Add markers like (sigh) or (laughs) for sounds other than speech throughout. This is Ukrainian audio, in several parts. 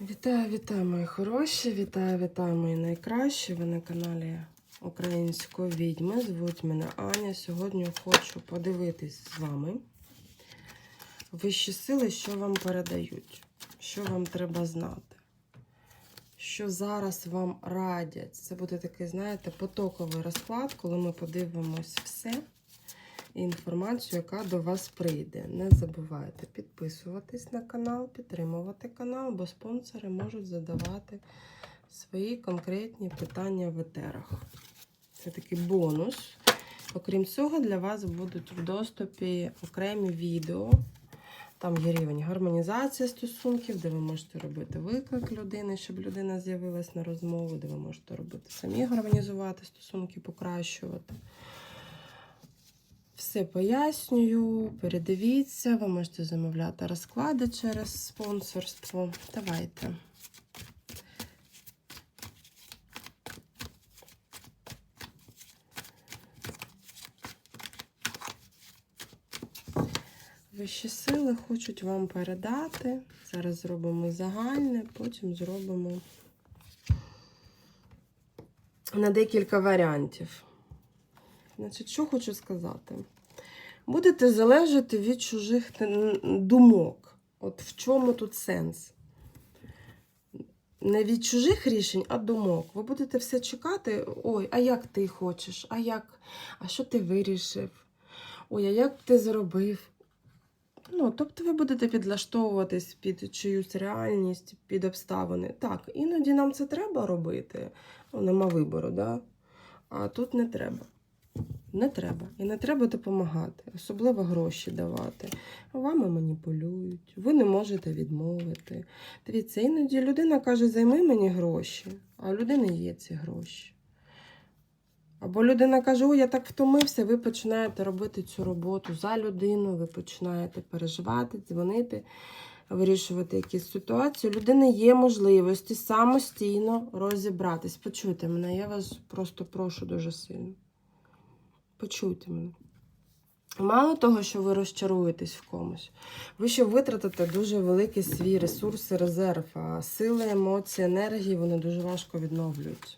Вітаю, вітаю, мої хороші! Вітаю, вітаю, мої найкращі. Ви на каналі Української відьми. Звуть мене Аня. Сьогодні хочу подивитись з вами вищі сили, що вам передають, що вам треба знати, що зараз вам радять. Це буде такий, знаєте, потоковий розклад, коли ми подивимось все. Інформацію, яка до вас прийде. Не забувайте підписуватись на канал, підтримувати канал, бо спонсори можуть задавати свої конкретні питання в етерах. Це такий бонус. Окрім цього, для вас будуть в доступі окремі відео. Там є рівень гармонізації стосунків, де ви можете робити виклик людини, щоб людина з'явилась на розмову, де ви можете робити самі гармонізувати стосунки, покращувати. Все пояснюю, передивіться, ви можете замовляти розклади через спонсорство. Давайте. Вищі сили хочуть вам передати. Зараз зробимо загальне, потім зробимо на декілька варіантів. Значить, що хочу сказати? Будете залежати від чужих думок. От в чому тут сенс? Не від чужих рішень, а думок. Ви будете все чекати. Ой, а як ти хочеш? А як? А що ти вирішив? Ой, а як ти зробив? Ну, тобто ви будете підлаштовуватись під чиюсь реальність, під обставини. Так, іноді нам це треба робити. Ну, нема вибору, да? а тут не треба. Не треба. І не треба допомагати, особливо гроші давати. Вами маніпулюють, ви не можете відмовити. Дивіться, іноді людина каже, займи мені гроші, а у людини є ці гроші. Або людина каже, ой, я так втомився, ви починаєте робити цю роботу за людину, ви починаєте переживати, дзвонити, вирішувати якісь ситуації. У людини є можливості самостійно розібратись. Почуйте мене, я вас просто прошу дуже сильно. Почуйте мене. Мало того, що ви розчаруєтесь в комусь, ви ще витратите дуже великий свій ресурс і резерв, а сили, емоції, енергії вони дуже важко відновлюються.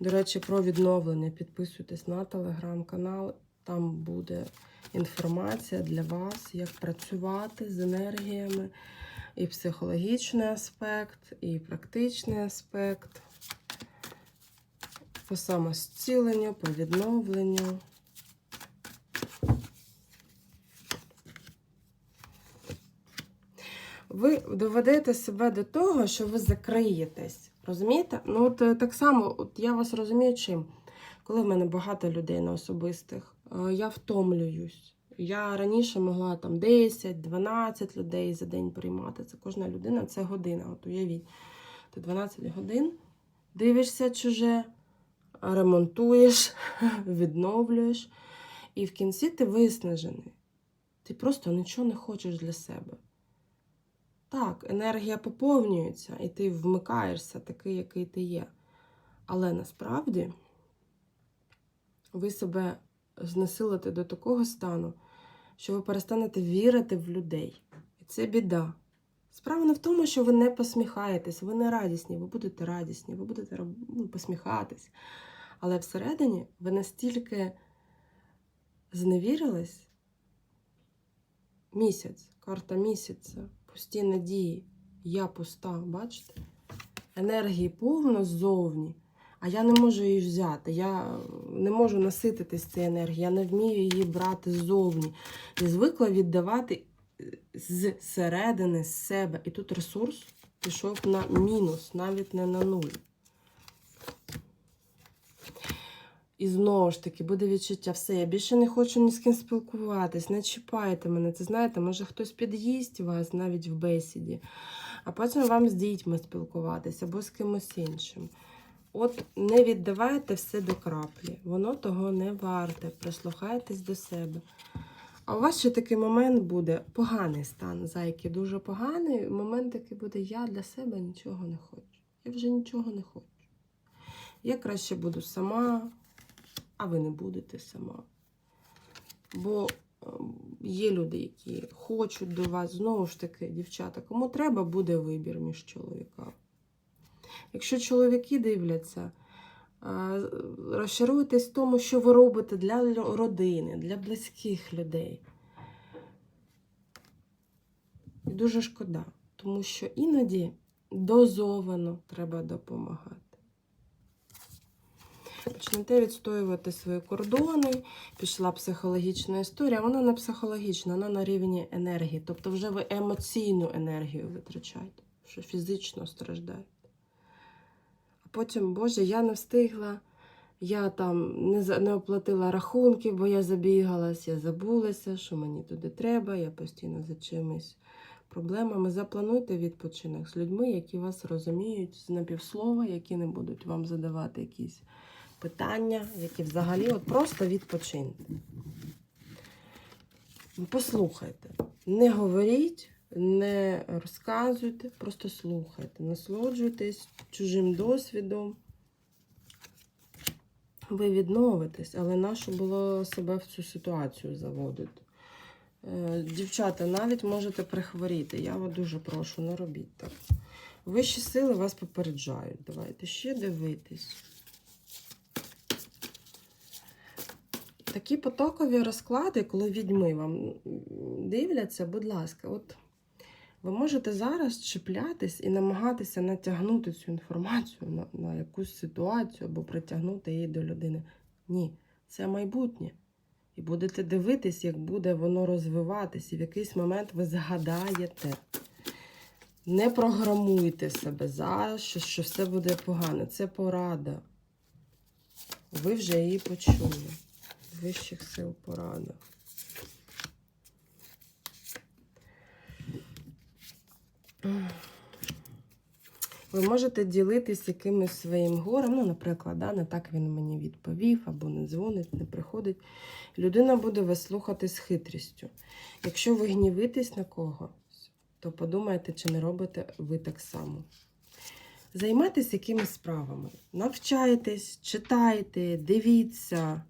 До речі, про відновлення підписуйтесь на телеграм-канал. Там буде інформація для вас, як працювати з енергіями, і психологічний аспект, і практичний аспект по самозціленню, по відновленню. Ви доведете себе до того, що ви закриєтесь. Розумієте? Ну, от е, так само, от я вас розумію чим. Коли в мене багато людей на особистих, е, я втомлююсь. Я раніше могла там 10-12 людей за день приймати. Це кожна людина, це година. От уявіть, ти 12 годин дивишся чуже, ремонтуєш, (laughs) відновлюєш. І в кінці ти виснажений. Ти просто нічого не хочеш для себе. Так, енергія поповнюється, і ти вмикаєшся такий, який ти є. Але насправді ви себе знесилите до такого стану, що ви перестанете вірити в людей. І це біда. Справа не в тому, що ви не посміхаєтесь, ви не радісні, ви будете радісні, ви будете ну, посміхатись. Але всередині ви настільки зневірились місяць, карта місяця, пусті надії, я пуста, бачите? Енергії повно ззовні, а я не можу її взяти. Я не можу насититись цією енергією, я не вмію її брати ззовні. Я звикла віддавати з середини, з себе. І тут ресурс пішов на мінус, навіть не на нуль. І знову ж таки буде відчуття, все, я більше не хочу ні з ким спілкуватись, не чіпайте мене. Це знаєте, може хтось під'їсть вас навіть в бесіді, а потім вам з дітьми спілкуватися або з кимось іншим. От не віддавайте все до краплі, воно того не варте. Прислухайтесь до себе. А у вас ще такий момент буде поганий стан, зайки, дуже поганий. Момент такий буде, я для себе нічого не хочу. Я вже нічого не хочу. Я краще буду сама, а ви не будете сама. Бо є люди, які хочуть до вас. Знову ж таки, дівчата, кому треба, буде вибір між чоловіками. Якщо чоловіки дивляться, а, розчаруйтесь в тому, що ви робите для родини, для близьких людей. І дуже шкода, тому що іноді дозовано треба допомагати. Почнете відстоювати свої кордони, пішла психологічна історія. Вона не психологічна, вона на рівні енергії. Тобто вже ви емоційну енергію витрачаєте, що фізично страждаєте. А потім, Боже, я не встигла, я там не, не оплатила рахунки, бо я забігалась, я забулася, що мені туди треба, я постійно за чимось проблемами. Заплануйте відпочинок з людьми, які вас розуміють з напівслова, які не будуть вам задавати якісь питання, які взагалі от просто відпочиньте. Послухайте, не говоріть, не розказуйте, просто слухайте, насолоджуйтесь чужим досвідом. Ви відновитесь, але нащо було себе в цю ситуацію заводити? Е, Дівчата, навіть можете прихворіти. Я вас дуже прошу, не робіть так. Вищі сили вас попереджають. Давайте ще дивитись. Такі потокові розклади, коли відьми вам дивляться, будь ласка, от ви можете зараз чіплятись і намагатися натягнути цю інформацію на, на якусь ситуацію або притягнути її до людини. Ні, це майбутнє. І будете дивитись, як буде воно розвиватись, і в якийсь момент ви згадаєте. Не програмуйте себе зараз, що, що все буде погано. Це порада. Ви вже її почули. Вищих сил порада. Ви можете ділитись якимось своїм горем. Ну, наприклад, да, не так він мені відповів, або не дзвонить, не приходить. Людина буде вас слухати з хитрістю. Якщо ви гнівитесь на когось, то подумайте, чи не робите ви так само. Займайтесь якимись справами. Навчайтесь, читайте, дивіться.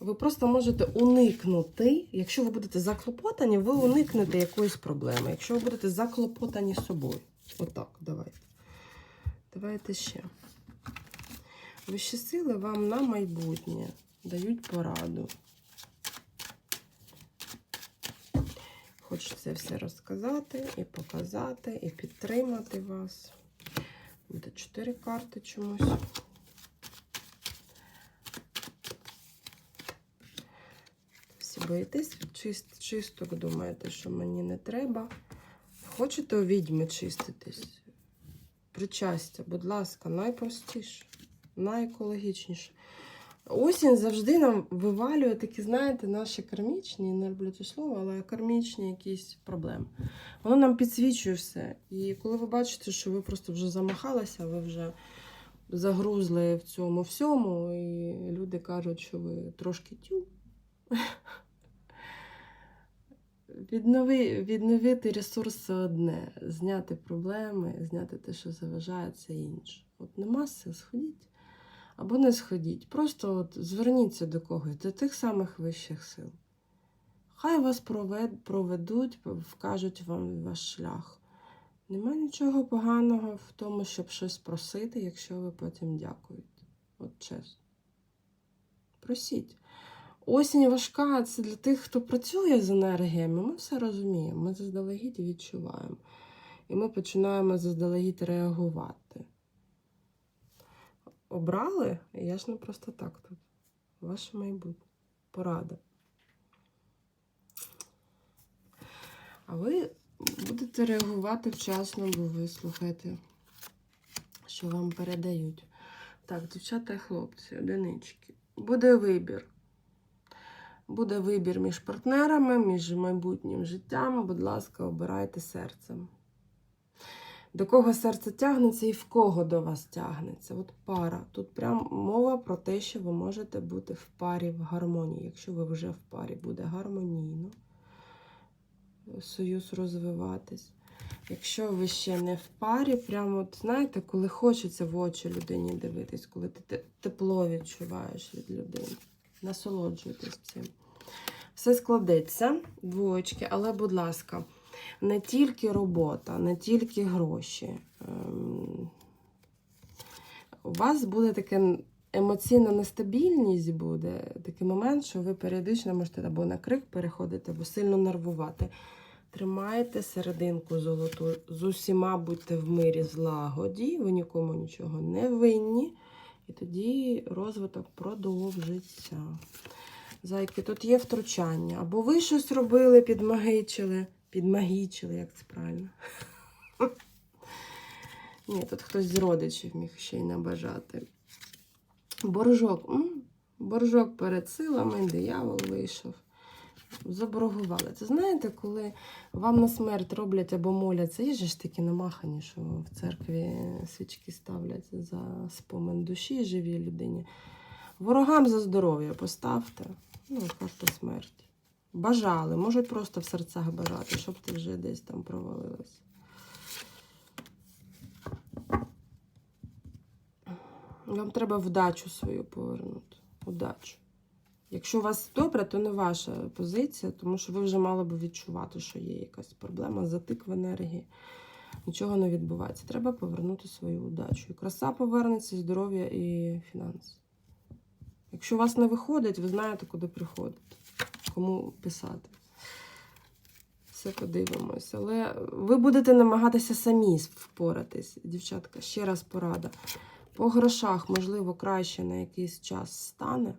Ви просто можете уникнути, якщо ви будете заклопотані, ви уникнете якоїсь проблеми. Якщо ви будете заклопотані собою. Отак, давайте. Давайте ще. Вищі сили вам на майбутнє дають пораду. Хочеться все розказати і показати, і підтримати вас. Буде чотири карти чомусь. Боїтесь чист, чисток, думаєте, що мені не треба. Хочете у відьми чиститись? Причастя, будь ласка, найпростіше, найекологічніше. Осінь завжди нам вивалює такі, знаєте, наші кармічні, не люблю це слово, але кармічні якісь проблеми. Воно нам підсвічує все. І коли ви бачите, що ви просто вже замахалися, ви вже загрузли в цьому всьому, і люди кажуть, що ви трошки тю. Віднови, відновити ресурси одне, зняти проблеми, зняти те, що заважає, це інше. От нема сил, сходіть або не сходіть. Просто от зверніться до когось, до тих самих вищих сил. Хай вас провед, проведуть, вкажуть вам ваш шлях. Нема нічого поганого в тому, щоб щось просити, якщо ви потім дякуєте. От чесно. Просіть. Осінь важка це для тих, хто працює з енергіями. Ми все розуміємо. Ми заздалегідь відчуваємо. І ми починаємо заздалегідь реагувати. Обрали? Я ж не просто так тут. Ваше майбутнє. Порада. А ви будете реагувати вчасно, бо ви слухаєте, що вам передають. Так, дівчата і хлопці, одинички. Буде вибір. Буде вибір між партнерами, між майбутнім життям. Будь ласка, обирайте серцем. До кого серце тягнеться і в кого до вас тягнеться. От пара. Тут прям мова про те, що ви можете бути в парі в гармонії. Якщо ви вже в парі, буде гармонійно. Союз розвиватись. Якщо ви ще не в парі, прямо, от, знаєте, коли хочеться в очі людині дивитись, коли ти тепло відчуваєш від людини. Насолоджуйтесь цим. Все складеться, двоєчки, але, будь ласка, не тільки робота, не тільки гроші. Ем, У вас буде таке емоційна нестабільність буде, такий момент, що ви періодично можете або на крик переходити, або сильно нервувати. Тримайте серединку золоту, з усіма будьте в мирі злагоді, ви нікому нічого не винні. І тоді розвиток продовжиться. Зайки, тут є втручання. Або ви щось робили, підмагичили. Підмагічили, як це правильно? (laughs) Ні, тут хтось з родичів міг ще й набажати. Боржок. Боржок перед силами, диявол вийшов. Заборгували. Це знаєте, коли вам на смерть роблять або моляться, є ж такі намахані, що в церкві свічки ставлять за спомин душі живій людині. Ворогам за здоров'я поставте. Ну, карта смерті. Бажали, можуть просто в серцях бажати, щоб ти вже десь там провалилась. Вам треба вдачу свою повернути. Удачу. Якщо у вас добре, то не ваша позиція, тому що ви вже мали б відчувати, що є якась проблема, затик в енергії. Нічого не відбувається. Треба повернути свою удачу. І краса повернеться, і здоров'я і фінанси. Якщо у вас не виходить, ви знаєте, куди приходити, кому писати. Все подивимось. Але ви будете намагатися самі впоратись, дівчатка. Ще раз порада. По грошах, можливо, краще на якийсь час стане,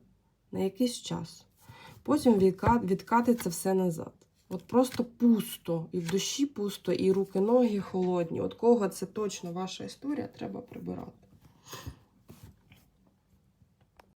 на якийсь час. Потім відка- відкатиться все назад. От просто пусто, і в душі пусто, і руки, ноги холодні. От кого це точно ваша історія, треба прибирати.